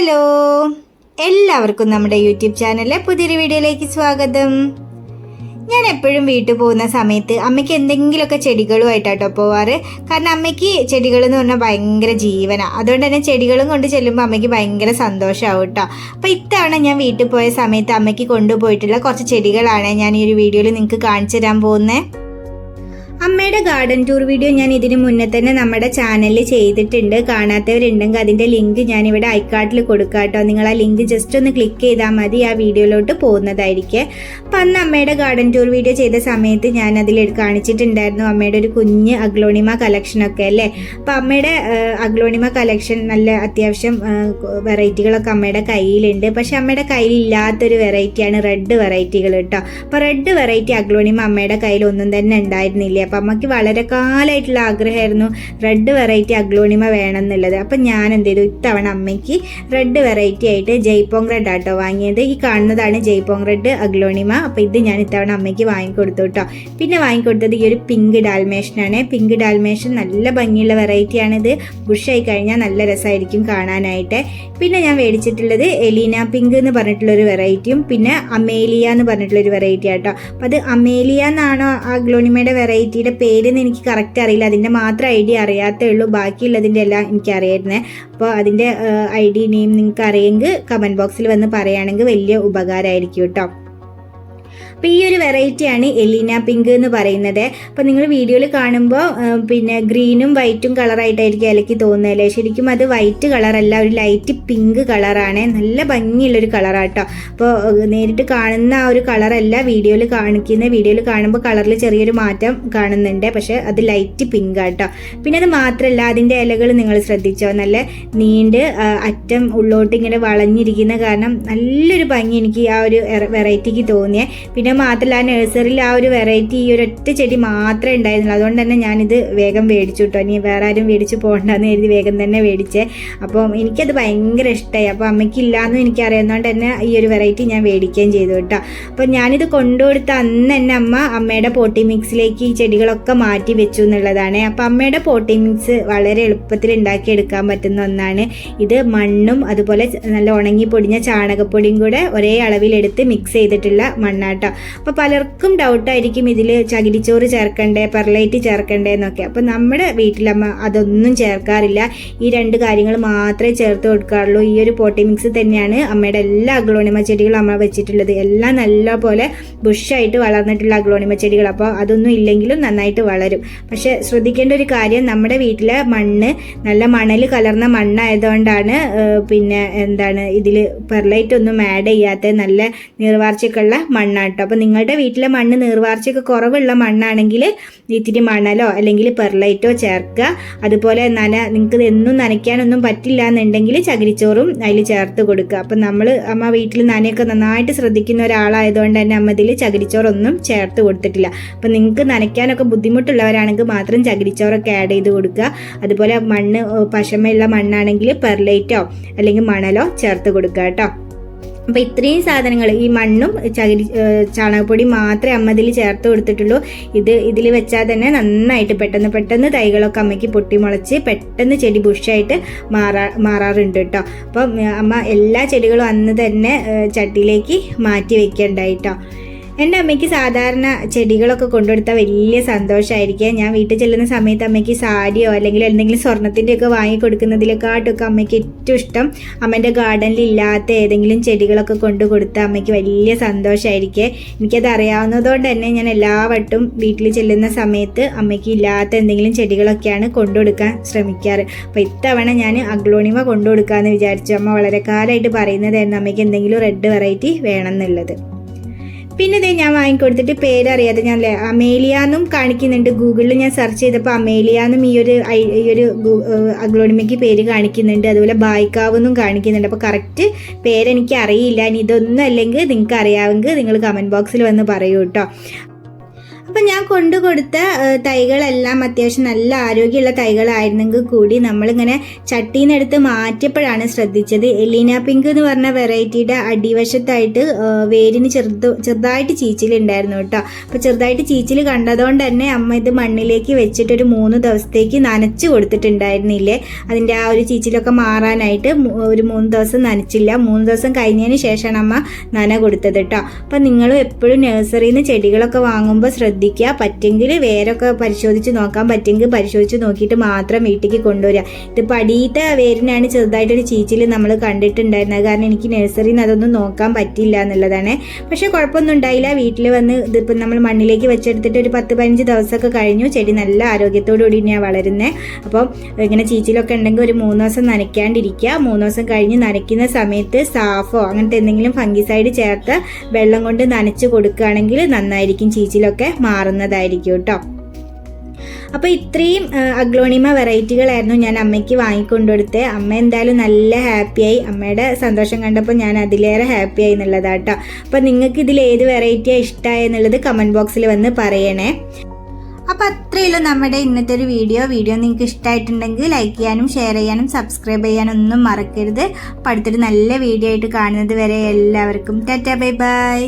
Hello. എല്ലാവർക്കും നമ്മുടെ YouTube ചാനലിലെ പുതിയൊരു വീഡിയോയിലേക്ക് സ്വാഗതം. ഞാൻ എപ്പോഴും വീട്ടിൽ പോകുന്ന സമയത്ത് അമ്മയ്ക്ക് എന്തെങ്കിലുമൊക്കെ ചെടികളുമായിട്ടാട്ടോ പോവാറ്. കാരണം അമ്മയ്ക്ക് ചെടികൾ എന്ന് പറഞ്ഞാൽ ഭയങ്കര ജീവനാണ് അതുകൊണ്ട് തന്നെ ചെടികളും കൊണ്ട് ചെല്ലുമ്പോൾ അമ്മയ്ക്ക് ഭയങ്കര സന്തോഷമാവും കേട്ടോ. അപ്പോൾ ഇത്തവണ ഞാൻ വീട്ടിൽ പോയ സമയത്ത് അമ്മയ്ക്ക് കൊണ്ടുപോയിട്ടുള്ള കുറച്ച് ചെടികളാണ് ഞാൻ ഈ ഒരു വീഡിയോയിൽ നിങ്ങൾക്ക് കാണിച്ചു തരാൻ പോകുന്നത് അമ്മയുടെ ഗാർഡൻ ടൂർ വീഡിയോ ഞാൻ ഇതിനു മുന്നേ തന്നെ നമ്മുടെ ചാനലിൽ ചെയ്തിട്ടുണ്ട്. കാണാത്തവരുണ്ടെങ്കിൽ അതിന്റെ ലിങ്ക് ഞാനിവിടെ ഐക്കാട്ടിൽ കൊടുക്കാം കേട്ടോ. നിങ്ങൾ ആ ലിങ്ക് ജസ്റ്റ് ഒന്ന് ക്ലിക്ക് ചെയ്താൽ മതി. ആ വീഡിയോയിലോട്ട് പോകുന്നതായിരിക്കും. അപ്പം അന്ന് അമ്മയുടെ ഗാർഡൻ ടൂർ വീഡിയോ ചെയ്ത സമയത്ത് ഞാൻ അതിൽ കാണിച്ചിട്ടുണ്ടായിരുന്നു അമ്മയുടെ ഒരു കുഞ്ഞ് അഗ്ലോണിമ കളക്ഷനൊക്കെ അല്ലേ? അപ്പം അമ്മയുടെ അഗ്ലോണിമ കളക്ഷൻ നല്ല അത്യാവശ്യം വെറൈറ്റികളൊക്കെ അമ്മയുടെ കയ്യിലുണ്ട്. പക്ഷെ അമ്മയുടെ കയ്യിൽ ഇല്ലാത്തൊരു വെറൈറ്റിയാണ് റെഡ് വെറൈറ്റികൾ കേട്ടോ. അപ്പോൾ റെഡ് വെറൈറ്റി അഗ്ലോണിമ അമ്മയുടെ കയ്യിൽ ഒന്നും തന്നെ ഉണ്ടായിരുന്നില്ല. അപ്പം അമ്മയ്ക്ക് വളരെ കാലമായിട്ടുള്ള ആഗ്രഹമായിരുന്നു റെഡ് വെറൈറ്റി അഗ്ലോണിമ വേണം എന്നുള്ളത് അപ്പം ഞാൻ എന്ത് ചെയ്തു? ഇത്തവണ അമ്മയ്ക്ക് റെഡ് വെറൈറ്റി ആയിട്ട് ജയ്പോങ് റെഡ് ആട്ടോ വാങ്ങിയത്. ഈ കാണുന്നതാണ് ജയ്പോങ് റെഡ് അഗ്ലോണിമ. അപ്പോൾ ഇത് ഞാൻ ഇത്തവണ അമ്മയ്ക്ക് വാങ്ങിക്കൊടുത്തു കേട്ടോ പിന്നെ വാങ്ങിക്കൊടുത്തത് ഈ ഒരു പിങ്ക് ഡാൽമേഷനാണ് പിങ്ക് ഡാൽമേഷൻ നല്ല ഭംഗിയുള്ള വെറൈറ്റിയാണിത് ബുഷായി കഴിഞ്ഞാൽ നല്ല രസമായിരിക്കും കാണാനായിട്ട്. പിന്നെ ഞാൻ മേടിച്ചിട്ടുള്ളത് എലീന പിങ്ക് എന്ന് പറഞ്ഞിട്ടുള്ളൊരു വെറൈറ്റിയും പിന്നെ അമേലിയ എന്ന് പറഞ്ഞിട്ടുള്ളൊരു വെറൈറ്റി ആട്ടോ. അപ്പം അത് അമേലിയ എന്നാണോ ആ ഗ്ലോണിമയുടെ വെറൈറ്റിയുടെ പേരെന്ന് എനിക്ക് കറക്റ്റ് അറിയില്ല. അതിന്റെ മാത്രം ഐഡിയ അറിയാത്തേ ഉള്ളൂ ബാക്കിയുള്ളതിന്റെ എല്ലാം എനിക്ക് അറിയായിരുന്നേ അപ്പോൾ അതിന്റെ ഐ ഡി നെയിം നിങ്ങൾക്ക് അറിയെങ്കിൽ കമന്റ് ബോക്സിൽ വന്ന് പറയുകയാണെങ്കിൽ വലിയ ഉപകാരമായിരിക്കും കേട്ടോ. അപ്പോൾ ഈ ഒരു വെറൈറ്റിയാണ് എലീന പിങ്ക് എന്ന് പറയുന്നത്. അപ്പോൾ നിങ്ങൾ വീഡിയോയിൽ കാണുമ്പോൾ പിന്നെ ഗ്രീനും വൈറ്റും കളറായിട്ടായിരിക്കും ഇലക്ക് തോന്നുന്നത് ശരിക്കും അത് വൈറ്റ് കളറല്ല ഒരു ലൈറ്റ് പിങ്ക് കളറാണ് നല്ല ഭംഗിയുള്ളൊരു കളറാട്ടോ അപ്പോൾ നേരിട്ട് കാണുന്ന ആ ഒരു കളറല്ല വീഡിയോയിൽ കാണിക്കുന്ന. വീഡിയോയിൽ കാണുമ്പോൾ കളറിൽ ചെറിയൊരു മാറ്റം കാണുന്നുണ്ട്. പക്ഷേ അത് ലൈറ്റ് പിങ്ക് ആട്ടോ. പിന്നെ അത് മാത്രമല്ല അതിന്റെ ഇലകൾ നിങ്ങൾ ശ്രദ്ധിച്ചോ? നല്ല നീണ്ട് അറ്റം ഉള്ളോട്ട് ഇങ്ങനെ വളഞ്ഞിരിക്കുന്ന കാരണം നല്ലൊരു ഭംഗി എനിക്ക് ആ ഒരു വെറൈറ്റിക്ക് തോന്നിയേ. പിന്നെ മാത്രമല്ല ആ നഴ്സറിയിൽ ആ ഒരു വെറൈറ്റി ഈ ഒരൊറ്റ ചെടി മാത്രമേ ഉണ്ടായിരുന്നുള്ളൂ. അതുകൊണ്ട് തന്നെ ഞാനിത് വേഗം മേടിച്ചു കേട്ടോ. ഇനി വേറെ ആരും മേടിച്ച് പോകണ്ടെന്ന് എഴുതി വേഗം തന്നെ മേടിച്ചേ. അപ്പം എനിക്കത് ഭയങ്കര ഇഷ്ടമായി അപ്പോൾ അമ്മയ്ക്കില്ലാന്ന് എനിക്ക് അറിയുന്നതുകൊണ്ട് തന്നെ ഈ ഒരു വെറൈറ്റി ഞാൻ മേടിക്കുകയും ചെയ്തു കേട്ടോ. അപ്പോൾ ഞാനിത് കൊണ്ടുകൊടുത്ത അന്ന് തന്നെ അമ്മ അമ്മയുടെ പോട്ടി മിക്സിലേക്ക് ഈ ചെടികളൊക്കെ മാറ്റി വെച്ചു എന്നുള്ളതാണ്. അപ്പോൾ അമ്മയുടെ പോട്ടി മിക്സ് വളരെ എളുപ്പത്തിൽ ഉണ്ടാക്കിയെടുക്കാൻ പറ്റുന്ന ഒന്നാണ്. ഇത് മണ്ണും അതുപോലെ നല്ല ഉണങ്ങി പൊടിഞ്ഞ ചാണകപ്പൊടിയും കൂടെ ഒരേ അളവിലെടുത്ത് മിക്സ് ചെയ്തിട്ടുള്ള മണ്ണാട്ടോ. അപ്പോൾ പലർക്കും ഡൗട്ടായിരിക്കും ഇതിൽ ചകിരിച്ചോറ് ചേർക്കണ്ടേ പെർലൈറ്റ് ചേർക്കണ്ടേ എന്നൊക്കെ. അപ്പോൾ നമ്മുടെ വീട്ടിലമ്മ അതൊന്നും ചേർക്കാറില്ല. ഈ രണ്ട് കാര്യങ്ങൾ മാത്രമേ ചേർത്ത് കൊടുക്കാറുള്ളൂ. ഈ ഒരു പോട്ടി മിക്സ് തന്നെയാണ് അമ്മയുടെ എല്ലാ അഗ്ലോണിമ ചെടികളും അമ്മ വെച്ചിട്ടുള്ളത്. എല്ലാം നല്ല പോലെ ബുഷായിട്ട് വളർന്നിട്ടുള്ള അഗ്ലോണിമ ചെടികൾ. അപ്പോൾ അതൊന്നും ഇല്ലെങ്കിലും നന്നായിട്ട് വളരും. പക്ഷേ ശ്രദ്ധിക്കേണ്ട ഒരു കാര്യം നമ്മുടെ വീട്ടിലെ മണ്ണ് നല്ല മണൽ കലർന്ന മണ്ണായതുകൊണ്ടാണ് പിന്നെ എന്താണ് ഇതിൽ പെർലൈറ്റ് ഒന്നും ആഡ് ചെയ്യാത്ത നല്ല നിർവാർച്ചക്കുള്ള മണ്ണാട്ടോ. അപ്പോൾ നിങ്ങളുടെ വീട്ടിലെ മണ്ണ് നീർവാർച്ചയൊക്കെ കുറവുള്ള മണ്ണാണെങ്കിൽ ഇത്തിരി മണലോ അല്ലെങ്കിൽ പെർലൈറ്റോ ചേർക്കുക. അതുപോലെ നന നിങ്ങൾക്ക് എന്നും നനയ്ക്കാനൊന്നും പറ്റില്ല എന്നുണ്ടെങ്കിൽ ചകിരിച്ചോറും അതിൽ ചേർത്ത് കൊടുക്കുക. അപ്പം നമ്മൾ അമ്മ വീട്ടിൽ നനയൊക്കെ നന്നായിട്ട് ശ്രദ്ധിക്കുന്ന ഒരാളായതുകൊണ്ട് തന്നെ അമ്മ ഇതിൽ ചകിരിച്ചോറൊന്നും ചേർത്ത് കൊടുത്തിട്ടില്ല. അപ്പം നിങ്ങൾക്ക് നനയ്ക്കാനൊക്കെ ബുദ്ധിമുട്ടുള്ളവരാണെങ്കിൽ മാത്രം ചകിരിച്ചോറൊക്കെ ആഡ് ചെയ്ത് കൊടുക്കുക. അതുപോലെ മണ്ണ് പശമയുള്ള മണ്ണാണെങ്കിൽ പെർലൈറ്റോ അല്ലെങ്കിൽ മണലോ ചേർത്ത് കൊടുക്കുക കേട്ടോ. അപ്പോൾ ഇത്രയും സാധനങ്ങൾ ഈ മണ്ണും ചകിരി ചാണകപ്പൊടി മാത്രമേ അമ്മ ഇതിൽ ചേർത്ത് കൊടുത്തിട്ടുള്ളൂ. ഇത് ഇതിൽ വെച്ചാൽ തന്നെ നന്നായിട്ട് പെട്ടെന്ന് പെട്ടെന്ന് തൈകളൊക്കെ അമ്മയ്ക്ക് പൊട്ടിമുളച്ച് പെട്ടെന്ന് ചെടി ബുഷായിട്ട് മാറാ മാറാറുണ്ട് കേട്ടോ. അപ്പം അമ്മ എല്ലാ ചെടികളും അന്ന് തന്നെ ചട്ടിയിലേക്ക് മാറ്റി വെക്കേണ്ടായിട്ടോ എന്റെ അമ്മയ്ക്ക് സാധാരണ ചെടികളൊക്കെ കൊണ്ടുകൊടുത്താൽ വലിയ സന്തോഷമായിരിക്കും. ഞാൻ വീട്ടിൽ ചെല്ലുന്ന സമയത്ത് അമ്മയ്ക്ക് സാരിയോ അല്ലെങ്കിൽ എന്തെങ്കിലും വാങ്ങി കൊടുക്കുന്നതിലേക്കാട്ടൊക്കെ അമ്മയ്ക്ക് ഏറ്റവും ഇഷ്ടം അമ്മേന്റെ ഗാർഡനിൽ ഇല്ലാത്ത ഏതെങ്കിലും ചെടികളൊക്കെ കൊണ്ടു കൊടുത്താൽ അമ്മയ്ക്ക് വലിയ സന്തോഷമായിരിക്കും. എനിക്കത് അറിയാവുന്നതുകൊണ്ട് തന്നെ ഞാൻ എല്ലാ വട്ടം വീട്ടിൽ ചെല്ലുന്ന സമയത്ത് അമ്മയ്ക്ക് ഇല്ലാത്ത എന്തെങ്കിലും ചെടികളൊക്കെയാണ് കൊണ്ടുകൊടുക്കാൻ ശ്രമിക്കാറ്. അപ്പോൾ ഇത്തവണ ഞാൻ അഗ്ലോണിമ കൊണ്ടുകൊടുക്കാമെന്ന് വിചാരിച്ചു. അമ്മ വളരെ കാലമായിട്ട് പറയുന്നതായിരുന്നു അമ്മയ്ക്ക് എന്തെങ്കിലും റെഡ് വെറൈറ്റി വേണം എന്നുള്ളത് പിന്നെ ഇതേ ഞാൻ വാങ്ങിക്കൊടുത്തിട്ട് പേരറിയാതെ ഞാൻ അമേലിയ എന്നും കാണിക്കുന്നുണ്ട്. ഗൂഗിളിൽ ഞാൻ സെർച്ച് ചെയ്തപ്പോൾ അമേലിയ എന്നും ഈ ഒരു ഈ ഒരു അഗ്ലോണിമയ്ക്ക് പേര് കാണിക്കുന്നുണ്ട്. അതുപോലെ ബായ്ക്കാവ് എന്നും കാണിക്കുന്നുണ്ട്. അപ്പോൾ കറക്റ്റ് പേരെനിക്ക് അറിയില്ല ഇനി ഇതൊന്നും അല്ലെങ്കിൽ നിങ്ങൾക്ക് അറിയാമെങ്കിൽ നിങ്ങൾ കമന്റ് ബോക്സിൽ വന്ന് പറയൂ കേട്ടോ അപ്പം ഞാൻ കൊണ്ടു കൊടുത്ത തൈകളെല്ലാം അത്യാവശ്യം നല്ല ആരോഗ്യമുള്ള തൈകളായിരുന്നെങ്കിൽ കൂടി നമ്മളിങ്ങനെ ചട്ടിയിൽ നിന്ന് എടുത്ത് മാറ്റിയപ്പോഴാണ് ശ്രദ്ധിച്ചത്. എലീന പിങ്ക് എന്ന് പറഞ്ഞ വെറൈറ്റിയുടെ അടിവശത്തായിട്ട് വേരിന് ചെറുത് ചെറുതായിട്ട് ചീച്ചിലുണ്ടായിരുന്നു കേട്ടോ. അപ്പോൾ ചെറുതായിട്ട് ചീച്ചിൽ കണ്ടതുകൊണ്ട് തന്നെ അമ്മ ഇത് മണ്ണിലേക്ക് വെച്ചിട്ട് ഒരു മൂന്ന് ദിവസത്തേക്ക് നനച്ച് കൊടുത്തിട്ടുണ്ടായിരുന്നില്ലേ? അതിന്റെ ആ ഒരു ചീച്ചിലൊക്കെ മാറാനായിട്ട് ഒരു മൂന്ന് ദിവസം നനച്ചില്ല. മൂന്ന് ദിവസം കഴിഞ്ഞതിന് ശേഷമാണ് അമ്മ നന കൊടുത്തത് കേട്ടോ. അപ്പം നിങ്ങളും എപ്പോഴും നഴ്സറിയിൽ നിന്ന് ചെടികളൊക്കെ വാങ്ങുമ്പോൾ പറ്റെങ്കിൽ വേരൊക്കെ പരിശോധിച്ച് നോക്കാൻ പറ്റുമെങ്കിൽ പരിശോധിച്ച് നോക്കിയിട്ട് മാത്രം വീട്ടിലേക്ക് കൊണ്ടുവരിക. ഇത് അടിയത്തെ വേരിനാണ് ചെറുതായിട്ടൊരു ചീച്ചിൽ നമ്മൾ കണ്ടിട്ടുണ്ടായിരുന്നത്. കാരണം എനിക്ക് നഴ്സറിയിൽ നിന്ന് അതൊന്നും നോക്കാൻ പറ്റില്ല എന്നുള്ളതാണ്. പക്ഷേ കുഴപ്പമൊന്നും ഉണ്ടായില്ല. വീട്ടിൽ വന്ന് ഇതിപ്പം നമ്മൾ മണ്ണിലേക്ക് വെച്ചെടുത്തിട്ട് ഒരു പത്ത് പതിനഞ്ച് ദിവസമൊക്കെ കഴിഞ്ഞു. ചെടി നല്ല ആരോഗ്യത്തോടു കൂടി തന്നെയാണ് വളരുന്നത് അപ്പോൾ ഇങ്ങനെ ചീച്ചിലൊക്കെ ഉണ്ടെങ്കിൽ ഒരു മൂന്ന് ദിവസം നനയ്ക്കാണ്ടിരിക്കുക. മൂന്ന് ദിവസം കഴിഞ്ഞ് നനയ്ക്കുന്ന സമയത്ത് സാഫോ അങ്ങനത്തെ എന്തെങ്കിലും ഫംഗിസൈഡ് ചേർത്ത് വെള്ളം കൊണ്ട് നനച്ച് കൊടുക്കുകയാണെങ്കിൽ നന്നായിരിക്കും ചീച്ചിലൊക്കെ. മാറുന്നതായിരിക്കും കേട്ടോ. അപ്പോൾ ഇത്രയും അഗ്ലോണിമ വെറൈറ്റികളായിരുന്നു ഞാൻ അമ്മയ്ക്ക് വാങ്ങിക്കൊണ്ടുകൊടുത്ത്. അമ്മ എന്തായാലും നല്ല ഹാപ്പിയായി. അമ്മയുടെ സന്തോഷം കണ്ടപ്പോൾ ഞാൻ അതിലേറെ ഹാപ്പിയായി എന്നുള്ളതാട്ടോ അപ്പോൾ നിങ്ങൾക്ക് ഇതിൽ ഏത് വെറൈറ്റിയാണ് ഇഷ്ടമായി എന്നുള്ളത് കമന്റ് ബോക്സിൽ വന്ന് പറയണേ. അപ്പോൾ അത്രയുള്ളൂ നമ്മുടെ ഇന്നത്തെ ഒരു വീഡിയോ. വീഡിയോ നിങ്ങൾക്ക് ഇഷ്ടമായിട്ടുണ്ടെങ്കിൽ ലൈക്ക് ചെയ്യാനും ഷെയർ ചെയ്യാനും സബ്സ്ക്രൈബ് ചെയ്യാനും ഒന്നും മറക്കരുത്. അപ്പോൾ അടുത്തൊരു നല്ല വീഡിയോ ആയിട്ട് കാണുന്നത് വരെ എല്ലാവർക്കും. Tata bye bye.